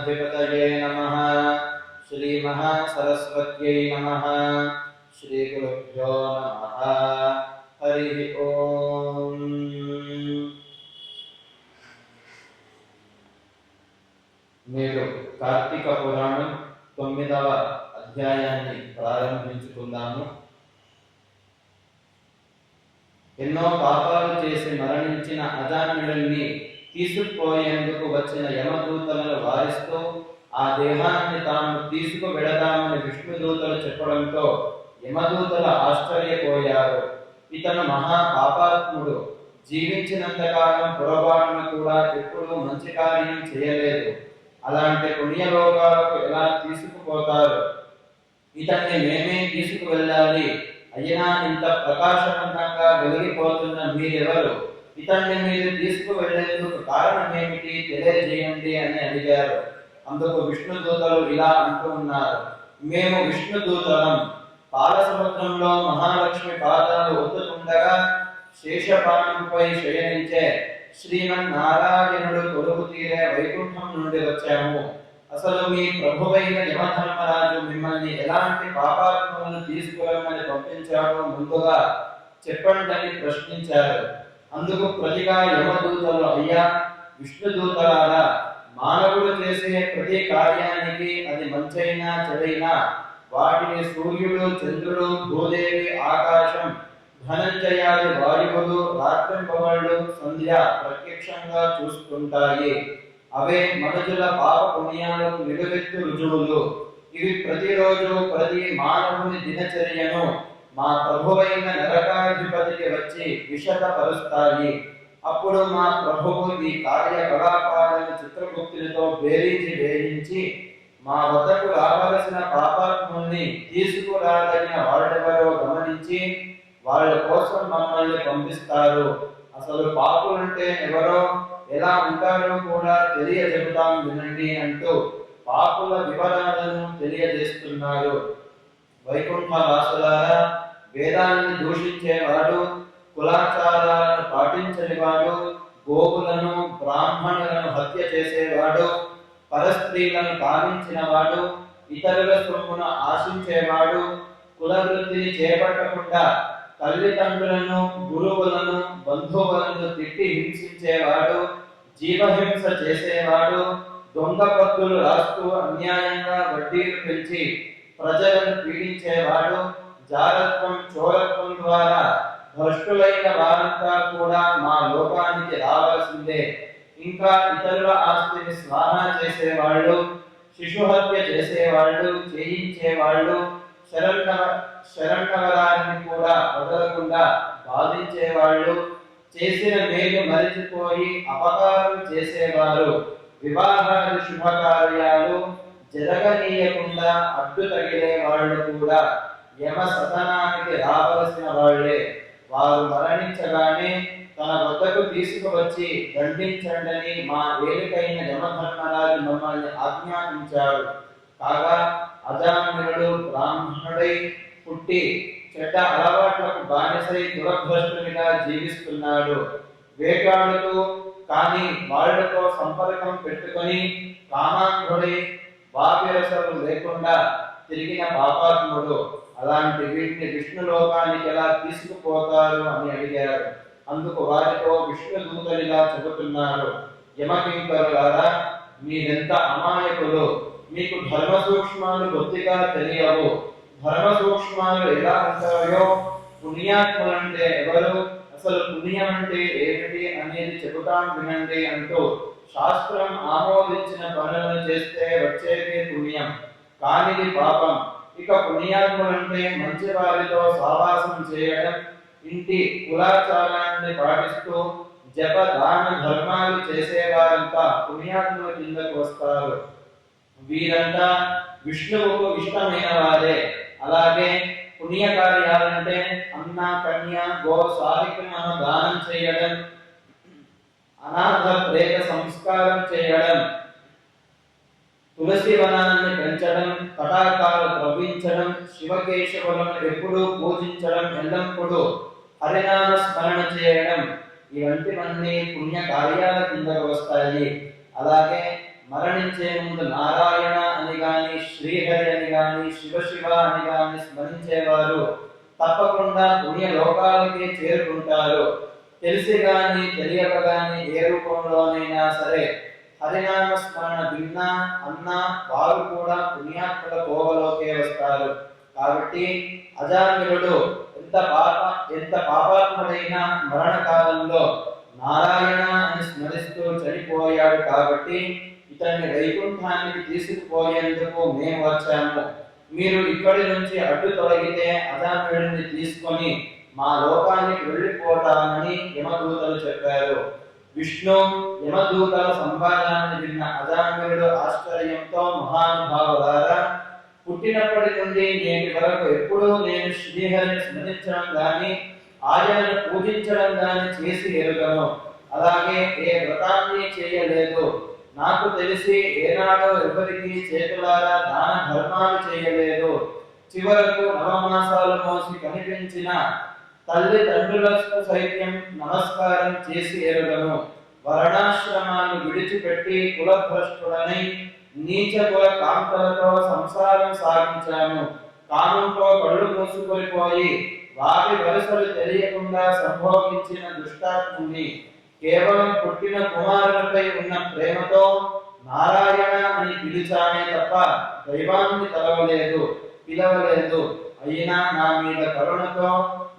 श्रीमहागणाधिपतये नमः श्रीमहासरस्वत्यै नमः श्रीगुरुभ्यो नमः हरिः ओम् నేడు కార్తీక పురాణం తొమ్మిదవ అధ్యాయాన్ని ప్రారంభించుకుందాము ఎన్నో పాపాలు చేసి మరణించిన అజామిళుల్ని తీసుకుపోయేందుకు వచ్చిన యమదూతలను వారిస్తూ ఆ దేహాన్ని తాను తీసుకు వెళదామని విష్ణుదూతలు చెప్పడంతో యమదూతలు ఆశ్చర్యపోయారు. ఇతను మహా పాపాత్ముడు జీవించినంతకాలం పొరపాటున కూడా ఎప్పుడూ మంచి కార్యం చేయలేదు. అలాంటి పుణ్యలోకాలకు ఎలా తీసుకుపోతారు? ఇతన్ని మేమే తీసుకువెళ్ళాలి. అయినా ఇంత ప్రకాశవంతంగా వెలిగిపోతున్న మీరెవరు? ఇతన్ని మీరు తీసుకు వెళ్ళేందుకు కారణం ఏమిటి తెలియజేయండి అని అడిగారు. అందుకు విష్ణు దూతలు ఇలా అంటూ ఉన్నారు. మేము విష్ణు దూతలం. పాల సముద్రంలో మహాలక్ష్మి పాదాలు ఒత్తుతుండగా శేషపానంపై శయనించే శ్రీమన్నారాయణుడు కొలువు తీరే వైకుంఠం నుండి వచ్చాము. అసలు మీ ప్రభువైన యమధర్మరాజు మిమ్మల్ని ఎలాంటి పాపాత్మలను తీసుకురమ్మని పంపించాడో ముందుగా చెప్పండి ప్రశ్నించారు. అందుకు ప్రతిగా యమదూతలు అయ్యా విష్ణుదూతలారా మానవుడు చేసే ప్రతి కార్యానికి అది మంచైనా చెడైనా వాటిని సూర్యుడు చంద్రుడు భూదేవి ఆకాశం ధనంజయాది వాయువులు రాత్రింపవళ్ళు సంధ్య ప్రత్యక్షంగా చూసుకుంటాయి. అవే మనుషుల పాప పుణ్యాలకు నిలువెత్తు రుజువులు. ఇవి ప్రతిరోజు ప్రతి మానవుని దినచర్యను మా ప్రభువైన నరకాధిపతికి వచ్చి విషదపరుస్తాయి అప్పుడు మా ప్రభువు ఈ కార్యకలాపాలను చిత్రగుప్తులతో బేరించి వేయించి మా వద్దకు రావలసిన పాపాత్ముల్ని తీసుకురాదగిన వాళ్ళెవరో గమనించి వాళ్ళ కోసం మమ్మల్ని పంపిస్తారు. అసలు పాపులంటే ఎవరో ఎలా ఉంటారో కూడా తెలియజెబుతాం వినండి అంటూ పాపుల వివరాలను తెలియజేస్తున్నారు. వైకుంఠ వాసులారా వేదాన్ని దూషించేవాడు కులాచారాలను పాటించనివాడు గోవులను బ్రాహ్మణులను హత్య చేసేవాడు పరస్త్రీలను కావించినవాడు ఇతరుల సొమ్మును ఆశించేవాడు కులవృత్తిని చేపట్టకుండా తల్లిదండ్రులను గురువులను బంధువులను తిట్టి హింసించేవాడు జీవహింస చేసేవాడు దొంగ పత్తులు రాస్తూ అన్యాయంగా వడ్డీలు పెంచి ప్రజలను పీడించేవాడు జారత్వం చోరత్వం ద్వారా భ్రష్టులైన వారంతా కూడా మా లోకానికి రావాల్సిందే. ఇంకా ఇతరుల ఆస్తిని స్వాహా చేసేవాళ్ళు శిశుహత్య చేసేవాళ్ళు చేయించేవాళ్ళు శరణవ శరణవరాన్ని కూడా వదలకుండా బాధించేవాళ్ళు చేసిన మేలు మరిచిపోయి అపకారం చేసేవారు వివాహాలు శుభకార్యాలు జరగనీయకుండా అడ్డు తగిలే వాళ్ళు కూడా యమ సదనానికి రావలసిన వాళ్ళే. వారు మరణించగానే తన వద్దకు తీసుకువచ్చి దండించండని మా వేలికైన యమధర్మరాజు మమ్మల్ని ఆజ్ఞాపించాడు. కాగా అజామనుడు బ్రాహ్మణుడై పుట్టి చెడ్డ అలవాట్లకు బానిసై దురభ్రష్టునిగా జీవిస్తున్నాడు. వేటాడుతూ కానీ వాళ్ళతో సంపర్కం పెట్టుకొని కామాంధుడై వాపిరసలు లేకుండా తిరిగిన పాపాత్ముడు అలాంటి వీటిని విష్ణు లోకానికి ఎలా తీసుకుపోతారు అని అడిగారు. అందుకు వారితో విష్ణు దూతలిగా చెబుతున్నారు యమకింకరులారా మీరెంత అమాయకులు మీకు ధర్మ సూక్ష్మాలు కొద్దిగా తెలియవు. ధర్మ సూక్ష్మాలు ఎలా ఉంటాయో పుణ్యాత్ములంటే ఎవరు? అసలు పుణ్యం అంటే ఏమిటి అనేది చెబుతాం వినండి అంటూ శాస్త్రం ఆమోదించిన పనులను చేస్తే వచ్చేది పుణ్యం. కానిది పాపం. ఇక పుణ్యాత్ములంటే మంచి వారితో సావాసం చేయడం ఇంటి కులాచారాన్ని పాటిస్తూ జప దాన ధర్మాలు చేసేవారంతా పుణ్యాత్ముల కిందకు వస్తారు. వీరంతా విష్ణువుకు ఇష్టమైన వారే. అలాగే పుణ్య కార్యాలంటే అన్న కన్య గో సాధికులను దానం చేయడం అనాథ ప్రేత సంస్కారం చేయడం. తులసి వనాన్ని పెంచడం తటాకాలు ద్రవించడం శివకేశవులను ఎప్పుడూ పూజించడం ఎల్లప్పుడూ హరినామ స్మరణ చేయడం. ఇవంటివన్నీ పుణ్య కార్యాల కిందకు వస్తాయి. అలాగే మరణించే ముందు నారాయణ అని కానీ శ్రీహరి అని కాని శివశివ అని కానీ స్మరించేవారు తప్పకుండా పుణ్య లోకాలకే చేరుకుంటారు. తెలిసి కానీ తెలియక కానీ ఏ రూపంలోనైనా సరే హరినామ స్మరణ భిన్న అన్న వారు కూడా పుణ్యాత్మక కోవలోకే వస్తారు. కాబట్టి అజామిలుడు ఎంత పాప ఎంత పాపాత్ముడైన మరణ కాలంలో నారాయణ అని స్మరిస్తూ చనిపోయాడు కాబట్టి ఇతన్ని వైకుంఠానికి తీసుకుపోయేందుకు మేము వచ్చాము. మీరు ఇక్కడి నుంచి అడ్డు తొలగితే అజామిలుడిని తీసుకొని మా లోకానికి వెళ్ళిపోతామని యమదూతలు చెప్పారు. విష్ణు యమదూతల సంభాషణను విన్న అజాంగుడు ఆశ్చర్యంతో మహానుభావులారా పుట్టినప్పటి నుండి నేటి వరకు ఎప్పుడూ నేను శ్రీహరిని స్మరించడం గాని ఆయనను పూజించడం గాని చేసి ఎరుగను. అలాగే ఏ వ్రతాన్ని చేయలేదు. నాకు తెలిసి ఏనాడో ఎవరికి చేతులారా దాన ధర్మాలు చేయలేదు. చివరకు నవమాసాలు మోసి కనిపించిన తల్లిదండ్రులకు సైత్యం నమస్కారం చేసి ఎరుగను వర్ణాశ్రమాన్ని విడిచిపెట్టి కులభ్రష్టుడనై నీచ కుల కాంతలతో సంసారం సాగించాను. కామంతో కళ్ళు మూసుకొనిపోయి వారి వరుసలు తెలియకుండా సంభోగించిన దుష్టాత్ముని కేవలం పుట్టిన కుమారులపై ఉన్న ప్రేమతో నారాయణ అని పిలిచానే తప్ప దైవాన్ని తలవలేదు పిలవలేదు. అయినా నా మీద కరుణతో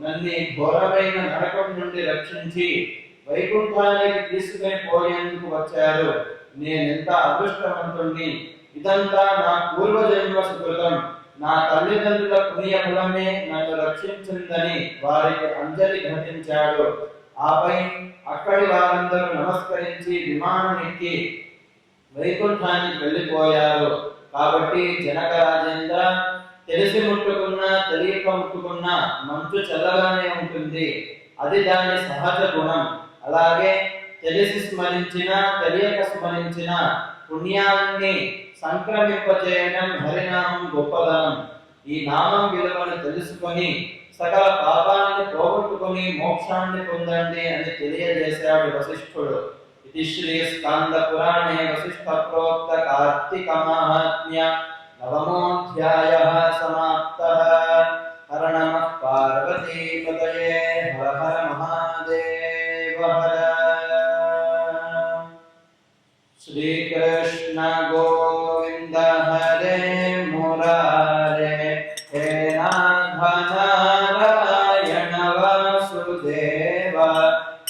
నన్ను ఘోరమైన నరకం నుండి రక్షించి వైకుంఠానికి తీసుకుని పోయేందుకు వచ్చారు. నేనెంత అదృష్టవంతుణ్ణి? ఇదంతా నా పూర్వజన్మ సుకృతం. నా తల్లిదండ్రుల పుణ్యఫలమే నన్ను రక్షించిందని వారికి అంజలి ఘటించాడు. ఆపై అక్కడి వారందరూ నమస్కరించి విమానం ఎక్కి వైకుంఠానికి వెళ్ళిపోయారు. కాబట్టి జనక రాజేంద్ర తెలిసి ముట్టుకున్నా తెలియక ముట్టుకున్నా మంచు చల్లగానే ఉంటుంది. అది దాని సహజ గుణం. అలాగే తెలిసి స్మరించిన తెలియక స్మరించిన పుణ్యాన్ని సంక్రమింపచేయడం హరినామం గొప్పదనం. ఈ నామం విలువను తెలుసుకొని సకల పాపాలను పోగొట్టుకుని మోక్షాన్ని పొందండి అని తెలియజేశాడు వశిష్ఠుడు. ఇది శ్రీ స్కాంద పురాణే వశిష్ఠ ప్రోక్త కార్తీక మహాత్మ్య నవమోధ్యాయ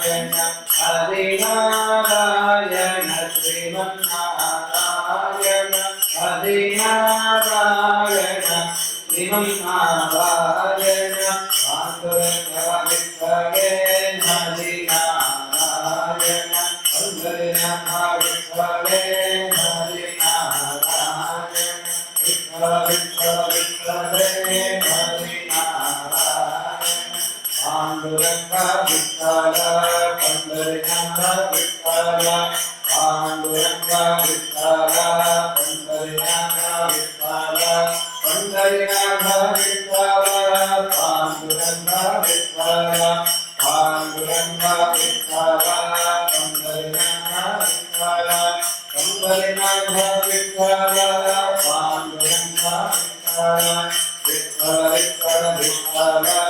నారాయణ హరి నారాయణ శ్రీమన్నారాయణ హరి నారాయణ శ్రీమన్నారాయణ ఆంధ్రే హరి నారాయణ హరి నారాయణ హరి నారాయణ విశ్వ విశ్వ విశ్వే Panduranga Vittala Panduranga Vittala Panduranga Vittala Panduranga Vittala Panduranga Vittala Panduranga Vittala Panduranga Vittala Panduranga Vittala Panduranga Vittala Panduranga Vittala Vittala Vittala